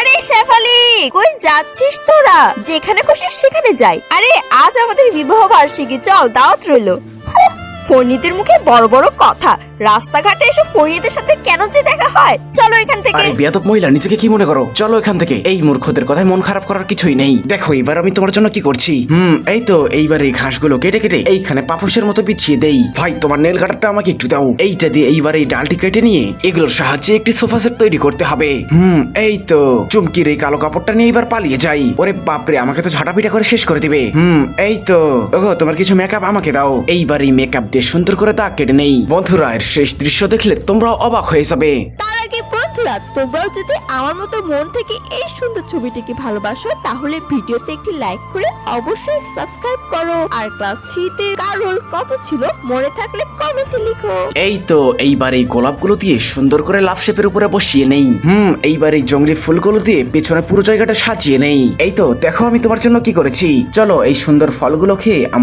আরে শেফালি কই যাচ্ছিস তোরা? যেখানে খুশি সেখানে যাই। আরে আজ আমাদের বিবাহ বার্ষিকী চল দাওয়াত রইল। হুঁ, মুখে বড় বড় কথা। রাস্তাঘাটে এসে ফর্নিতের সাথে যে দেখা হয়। চলো এখান থেকে। আরে মহিলা, নিজেকে কি মনে করো? চলো এখান থেকে। এই মূর্খদের কথায় মন খারাপ করার কিছুই নেই। দেখো এবার আমি তোমার জন্য কি করছি? হুম, এই তো, এইবার এই ঘাসগুলো কেটে কেটে এইখানে মতো বিছিয়ে দেই। ভাই, তোমার নেল কাটারটা আমাকে একটু দাও। এইটা দিয়ে এইবার এই ডালটি কেটে নিয়ে এগুলোর সাহায্যে একটি সোফা সেট তৈরি করতে হবে। হুম, এই তো। চুমকির এই কালো কাপড়টা নিয়ে এবার পালিয়ে যাই। ওরে বাপরে, আমাকে তো ঝাঁটাপিটা করে শেষ করে দিবে। হুম, এই তো। ওগো, তোমার কিছু মেকআপ আমাকে দাও। এইবার এই মেকআপ দিয়ে সুন্দর করে দাগ কেটে নেই। বন্ধুরা, এর শেষ দৃশ্য দেখলে তোমরাও অবাক হয়ে যাবে। তার আগে বন্ধুরা তোমরাও যদি আমার মতো মন থেকে এই সুন্দর ছবিটিকে ভালোবাসো তাহলে ভিডিওতে একটি লাইক করে অবশ্যই সাবস্ক্রাইব করো। আর ক্লাস থ্রিতে কারোর কত ছিল মনে থাকলে কমেন্টে লিখো। এই তো এইবার এই গোলাপগুলো দিয়ে সুন্দর করে লাভ শেপের উপরে বসিয়ে নেই। হুম এইবার এই জঙ্গলি ফুলগুলো দিয়ে পেছনে পুরো জায়গাটা সাজিয়ে নেই। এই তো দেখো আমি তোমার জন্য কি করেছি। চলো এই সুন্দর ফলগুলো খেয়ে আমার